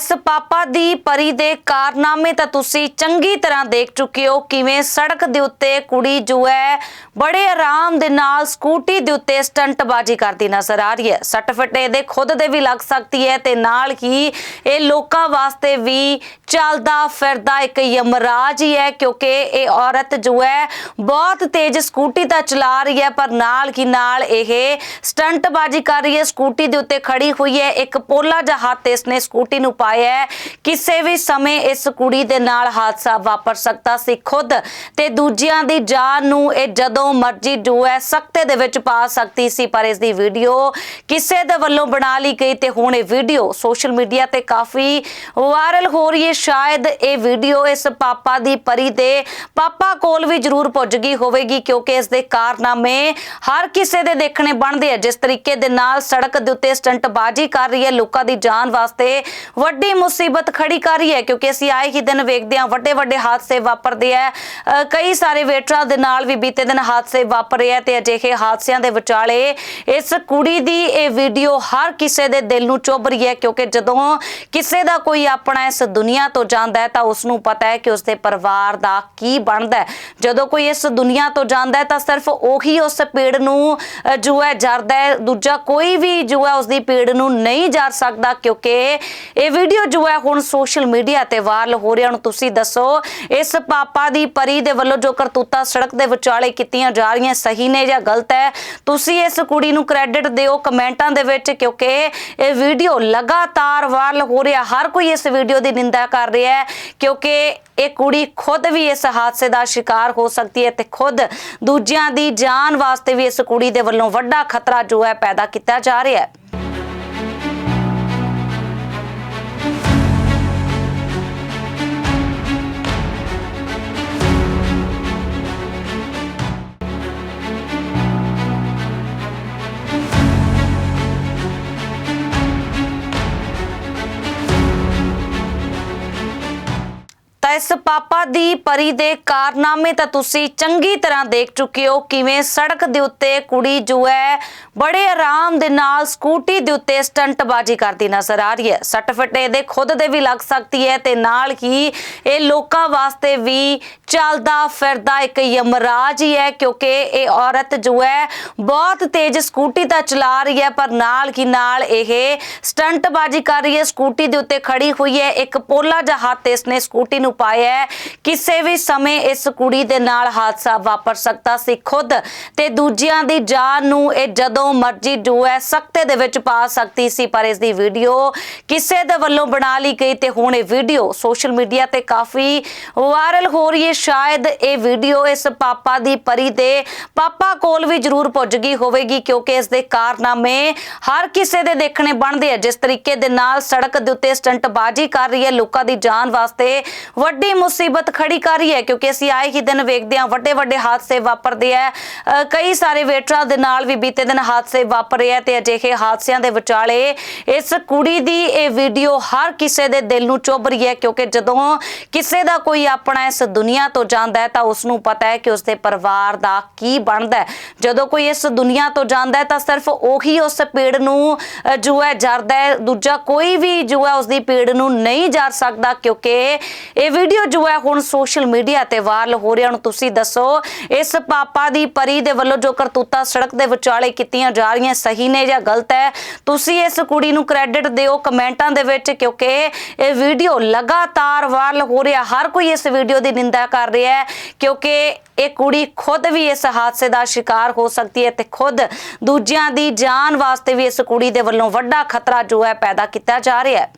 ਇਸ ਪਾਪਾ ਦੀ ਪਰੀ ਦੇ ਕਾਰਨਾਮੇ ਤਾਂ ਤੁਸੀਂ ਚੰਗੀ ਤਰ੍ਹਾਂ ਦੇਖ ਚੁੱਕੇ ਹੋ। ਕਿਵੇਂ ਸੜਕ ਦੇ ਉੱਤੇ ਕੁੜੀ ਜੋ ਹੈ, ਬੜੇ ਆਰਾਮ ਦੇ ਨਾਲ ਸਕੂਟੀ ਦੇ ਉੱਤੇ ਸਟੰਟਬਾਜ਼ੀ ਕਰਦੀ ਨਜ਼ਰ ਆ ਰਹੀ ਹੈ। ਸੱਟ ਫਟ ਇਹਦੇ ਖੁਦ ਦੇ ਵੀ ਲੱਗ ਸਕਦੀ ਹੈ ਤੇ ਨਾਲ ਹੀ ਇਹ ਲੋਕਾਂ ਵਾਸਤੇ ਵੀ ਚੱਲਦਾ, ਫਿਰਦਾ ਇੱਕ ਯਮਰਾਜ ਹੀ ਹੈ ਕਿਉਂਕਿ ਇਹ ਔਰਤ ਜੋ ਹੈ ਬਹੁਤ ਤੇਜ਼ ਸਕੂਟੀ ਤਾਂ ਚਲਾ ਰਹੀ ਹੈ, ਪਰ ਨਾਲ ਹੀ ਨਾਲ ਇਹ ਸਟੰਟਬਾਜ਼ੀ ਕਰ ਰਹੀ ਹੈ। ਸਕੂਟੀ ਦੇ ਉੱਤੇ ਖੜੀ ਹੋਈ ਹੈ। ਇੱਕ ਪੋਲਾ ਜਿਹਾ ਹੱਥ ਇਸਨੇ ਸਕੂਟੀ ਨੂੰ ਪਾਇਆ ਹੈ। ਕਿਸੇ ਵੀ ਸਮੇਂ ਇਸ ਕੁੜੀ ਦੇ ਨਾਲ ਹਾਦਸਾ ਵਾਪਰ ਸਕਦਾ ਸੀ ਖੁਦ ਤੇ ਦੂਜਿਆਂ ਦੀ ਜਾਨ ਨੂੰ ਇਹ ਜਦੋਂ ਮਰਜ਼ੀ ਜੋ ਹੈ ਸਖਤੇ ਦੇ ਵਿੱਚ ਪਾ ਸਕਦੀ ਸੀ, ਪਰ ਇਸ ਦੀ ਵੀਡੀਓ ਕਿਸੇ ਦੇ ਵੱਲੋਂ ਬਣਾ ਲਈ ਗਈ ਤੇ ਹੁਣ ਇਹ ਵੀਡੀਓ ਸੋਸ਼ਲ ਮੀਡੀਆ ਤੇ ਕਾਫੀ ਵਾਇਰਲ ਹੋ ਰਹੀ ਹੈ। ਸ਼ਾਇਦ ਇਹ ਵੀਡੀਓ ਇਸ ਪਾਪਾ ਦੀ ਪਰੀ ਦੇ ਪਾਪਾ ਕੋਲ ਵੀ ਜ਼ਰੂਰ ਪੁੱਜ ਗਈ ਹੋਵੇਗੀ ਕਿਉਂਕਿ ਇਸ ਦੇ ਕਾਰਨਾਮੇ ਹਰ ਕਿਸੇ ਦੇ ਦੇਖਣੇ ਬਣਦੇ ਆ। ਜਿਸ ਤਰੀਕੇ ਦੇ ਨਾਲ ਸੜਕ ਦੇ ਉੱਤੇ ਸਟੰਟਬਾਜ਼ੀ ਕਰ ਰਹੀ ਹੈ ਲੋਕਾਂ ਦੀ ਜਾਨ ਵਾਸਤੇ ਵੱਡੀ ਮੁਸੀਬਤ ਖੜੀ ਕਰ ਰਹੀ ਹੈ ਕਿਉਂਕਿ ਅਸੀਂ ਆਏ ਹੀ ਦਿਨ ਵੇਖਦੇ ਹਾਂ ਵੱਡੇ ਵੱਡੇ ਹਾਦਸੇ ਵਾਪਰਦੇ ਆ। ਅ, ਕਈ ਸਾਰੇ ਵੇਟਰਾਂ ਦੇ ਨਾਲ ਵੀ ਬੀਤੇ ਦਿਨ ਹਾਦਸੇ ਵਾਪਰੇ ਆ ਤੇ ਅਜਿਹੇ ਹਾਦਸਿਆਂ ਦੇ ਵਿਚਾਲੇ ਇਸ ਕੁੜੀ ਦੀ ਇਹ ਵੀਡੀਓ ਹਰ ਕਿਸੇ ਦੇ ਦਿਲ ਨੂੰ ਚੁੱਭ ਰਹੀ ਹੈ ਕਿਉਂਕਿ ਜਦੋਂ ਕਿਸੇ ਦਾ ਕੋਈ ਆਪਣਾ ਇਸ ਦੁਨੀਆ ਤੋਂ ਜਾਂਦਾ ਹੈ ਤਾਂ ਉਸ ਨੂੰ ਪਤਾ ਹੈ ਕਿ ਉਸ ਦੇ ਪਰਿਵਾਰ ਦਾ ਕੀ ਬਣਦਾ ਹੈ। ਜਦੋਂ ਕੋਈ ਇਸ ਦੁਨੀਆ ਤੋਂ ਜਾਂਦਾ ਹੈ ਤਾਂ ਸਿਰਫ ਉਹੀ ਉਸ ਪੀੜ ਨੂੰ ਜੋ ਹੈ, ਜਰਦਾ ਹੈ। ਦੂਜਾ ਕੋਈ ਵੀ ਜੋ ਹੈ ਉਸ ਦੀ ਪੀੜ ਨੂੰ ਨਹੀਂ ਜਰ ਸਕਦਾ ਕਿਉਂਕਿ ਇਹ ਵੀਡੀਓ ਜੋ ਹੈ, ਹੁਣ ਸੋਸ਼ਲ ਮੀਡੀਆ ਤੇ ਵਾਇਰਲ ਹੋ ਰਿਹਾ। ਹੁਣ ਤੁਸੀਂ ਦੱਸੋ, ਇਸ ਪਾਪਾ ਦੀ ਪਰੀ ਦੇ ਵੱਲੋਂ ਜੋ ਕਰਤੂਤਾ ਸੜਕ ਦੇ ਵਿਚਾਲੇ ਕੀਤੀਆਂ ਜਾ ਰਹੀਆਂ, ਸਹੀ ਨੇ ਜਾਂ ਗਲਤ ਹੈ? ਤੁਸੀਂ ਇਸ ਕੁੜੀ ਨੂੰ ਕ੍ਰੈਡਿਟ ਦਿਓ ਕਮੈਂਟਾਂ ਦੇ ਵਿੱਚ ਕਿਉਂਕਿ ਇਹ ਵੀਡੀਓ ਲਗਾਤਾਰ ਵਾਇਰਲ ਹੋ ਰਿਹਾ। ਹਰ ਕੋਈ ਇਸ ਵੀਡੀਓ ਦੀ ਨਿੰਦਾ ਕਰ ਕਰ ਰਿਹਾ ਹੈ, ਕਿਉਂਕਿ ਇਹ ਕੁੜੀ ਖੁਦ ਵੀ ਇਸ ਹਾਦਸੇ ਦਾ ਸ਼ਿਕਾਰ ਹੋ ਸਕਦੀ ਹੈ ਤੇ ਖੁਦ ਦੂਜਿਆਂ ਦੀ ਜਾਨ ਵਾਸਤੇ ਵੀ ਇਸ ਕੁੜੀ ਦੇ ਵੱਲੋਂ ਵੱਡਾ ਖਤਰਾ ਜੋ ਹੈ ਪੈਦਾ ਕੀਤਾ ਜਾ ਰਿਹਾ ਹੈ। ਇਸ ਪਾਪਾ ਦੀ ਪਰੀ ਦੇ ਕਾਰਨਾਮੇ ਤਾਂ ਤੁਸੀਂ ਚੰਗੀ ਤਰ੍ਹਾਂ ਦੇਖ ਚੁੱਕੇ ਹੋ। ਕਿਵੇਂ ਸੜਕ ਦੇ ਉੱਤੇ ਕੁੜੀ ਜੋ ਹੈ, ਬੜੇ ਆਰਾਮ ਦੇ ਨਾਲ ਸਕੂਟੀ ਦੇ ਉੱਤੇ ਸਟੰਟਬਾਜ਼ੀ ਕਰਦੀ ਨਜ਼ਰ ਆ ਰਹੀ ਹੈ। ਸੱਟ ਫਟ ਇਹਦੇ ਖੁਦ ਦੇ ਵੀ ਲੱਗ ਸਕਦੀ ਹੈ ਤੇ ਨਾਲ ਹੀ ਇਹ ਲੋਕਾਂ ਵਾਸਤੇ ਵੀ ਚੱਲਦਾ ਫਿਰਦਾ ਇੱਕ ਯਮਰਾਜ ਹੀ ਹੈ ਕਿਉਂਕਿ ਇਹ ਔਰਤ ਜੋ ਹੈ, ਬਹੁਤ ਤੇਜ਼ ਸਕੂਟੀ ਤਾਂ ਚਲਾ ਰਹੀ ਹੈ, ਪਰ ਨਾਲ ਹੀ ਨਾਲ ਇਹ ਸਟੰਟਬਾਜ਼ੀ ਕਰ ਰਹੀ ਹੈ। ਸਕੂਟੀ ਦੇ ਉੱਤੇ ਖੜੀ ਹੋਈ ਹੈ। ਇੱਕ ਪੋਲਾ ਜਿਹਾ ਹੱਥ ਇਸਨੇ ਸਕੂਟੀ ਨੂੰ ਪਾ ਪਾਇਆ ਹੈ। ਕਿਸੇ ਵੀ ਸਮੇਂ ਇਸ ਕੁੜੀ ਦੇ ਨਾਲ ਹਾਦਸਾ ਵਾਪਰ ਸਕਦਾ ਸੀ ਖੁਦ ਤੇ ਦੂਜਿਆਂ ਦੀ ਜਾਨ ਨੂੰ ਇਹ ਜਦੋਂ ਮਰਜ਼ੀ ਜੋ ਹੈ ਸਖਤੇ ਦੇ ਵਿੱਚ ਪਾ ਸਕਦੀ ਸੀ, ਪਰ ਇਸ ਦੀ ਵੀਡੀਓ ਕਿਸੇ ਦੇ ਵੱਲੋਂ ਬਣਾ ਲਈ ਗਈ ਤੇ ਹੁਣ ਇਹ ਵੀਡੀਓ ਸੋਸ਼ਲ ਮੀਡੀਆ ਤੇ ਕਾਫੀ ਵਾਇਰਲ ਹੋ ਰਹੀ ਹੈ। ਸ਼ਾਇਦ ਇਹ ਵੀਡੀਓ ਇਸ ਪਾਪਾ ਦੀ ਪਰੀ ਦੇ ਪਾਪਾ ਕੋਲ ਵੀ ਜ਼ਰੂਰ ਪੁੱਜ ਗਈ ਹੋਵੇਗੀ, ਕਿਉਂਕਿ ਇਸ ਦੇ ਕਾਰਨਾਮੇ ਹਰ ਕਿਸੇ ਦੇ ਦੇਖਣੇ ਬਣਦੇ ਆ। ਜਿਸ ਤਰੀਕੇ ਦੇ ਨਾਲ ਸੜਕ ਦੇ ਉੱਤੇ ਸਟੰਟਬਾਜ਼ੀ ਕਰ ਰਹੀ ਹੈ, ਲੋਕਾਂ ਦੀ ਜਾਨ ਵਾਸਤੇ ਵੱਡੀ ਮੁਸੀਬਤ ਖੜੀ ਕਰ ਰਹੀ ਹੈ ਕਿਉਂਕਿ ਅਸੀਂ ਆਏ ਹੀ ਦਿਨ ਵੇਖਦੇ ਹਾਂ ਵੱਡੇ ਵੱਡੇ ਹਾਦਸੇ ਵਾਪਰਦੇ ਆ ਅ, ਕਈ ਸਾਰੇ ਵੇਟਰਾਂ ਦੇ ਨਾਲ ਵੀ ਬੀਤੇ ਦਿਨ ਹਾਦਸੇ ਵਾਪਰੇ ਆ ਤੇ ਅਜਿਹੇ ਹਾਦਸਿਆਂ ਦੇ ਵਿਚਾਲੇ ਇਸ ਕੁੜੀ ਦੀ ਇਹ ਵੀਡੀਓ ਹਰ ਕਿਸੇ ਦੇ ਦਿਲ ਨੂੰ ਚੁੱਭ ਰਹੀ ਹੈ ਕਿਉਂਕਿ ਜਦੋਂ ਕਿਸੇ ਦਾ ਕੋਈ ਆਪਣਾ ਇਸ ਦੁਨੀਆ ਤੋਂ ਜਾਂਦਾ ਹੈ ਤਾਂ ਉਸ ਨੂੰ ਪਤਾ ਹੈ ਕਿ ਉਸ ਦੇ ਪਰਿਵਾਰ ਦਾ ਕੀ ਬਣਦਾ ਜਦੋਂ ਕੋਈ ਇਸ ਦੁਨੀਆ ਤੋਂ ਜਾਂਦਾ ਹੈ ਤਾਂ ਸਿਰਫ ਉਹੀ ਉਸ ਪੀੜ ਨੂੰ ਜੋ ਹੈ ਜਰਦਾ ਹੈ। ਦੂਜਾ ਕੋਈ ਵੀ ਜੋ ਹੈ ਉਸ ਦੀ ਪੀੜ ਨੂੰ ਨਹੀਂ ਜਰ ਸਕਦਾ ਕਿਉਂਕਿ ਇਹ ਵੀਡੀਓ ਜੋ ਹੈ ਹੁਣ ਸੋਸ਼ਲ ਮੀਡੀਆ ਤੇ ਵਾਇਰਲ ਹੋ ਰਿਹਾ ਹੁਣ ਤੁਸੀਂ ਦੱਸੋ। ਇਸ ਪਾਪਾ ਦੀ ਪਰੀ ਦੇ ਵੱਲੋਂ ਜੋ ਕਰਤੂਤਾ ਸੜਕ ਦੇ ਵਿਚਾਲੇ ਕੀਤੀਆਂ ਜਾ ਰਹੀਆਂ, ਸਹੀ ਨੇ ਜਾਂ ਗਲਤ ਹੈ? ਤੁਸੀਂ ਇਸ ਕੁੜੀ ਨੂੰ ਕ੍ਰੈਡਿਟ ਦਿਓ ਕਮੈਂਟਾਂ ਦੇ ਵਿੱਚ, ਕਿਉਂਕਿ ਇਹ ਵੀਡੀਓ ਲਗਾਤਾਰ ਵਾਇਰਲ ਹੋ ਰਿਹਾ। ਹਰ ਕੋਈ ਇਸ ਵੀਡੀਓ ਦੀ ਨਿੰਦਾ ਕਰ ਰਿਹਾ ਹੈ, ਕਿਉਂਕਿ ਇਹ ਕੁੜੀ ਖੁਦ ਵੀ ਇਸ ਹਾਦਸੇ ਦਾ ਸ਼ਿਕਾਰ ਹੋ ਸਕਦੀ ਹੈ ਤੇ ਖੁਦ ਦੂਜਿਆਂ ਦੀ ਜਾਨ ਵਾਸਤੇ ਵੀ ਇਸ ਕੁੜੀ ਦੇ ਵੱਲੋਂ ਵੱਡਾ ਖਤਰਾ ਜੋ ਹੈ ਪੈਦਾ ਕੀਤਾ ਜਾ ਰਿਹਾ ਹੈ।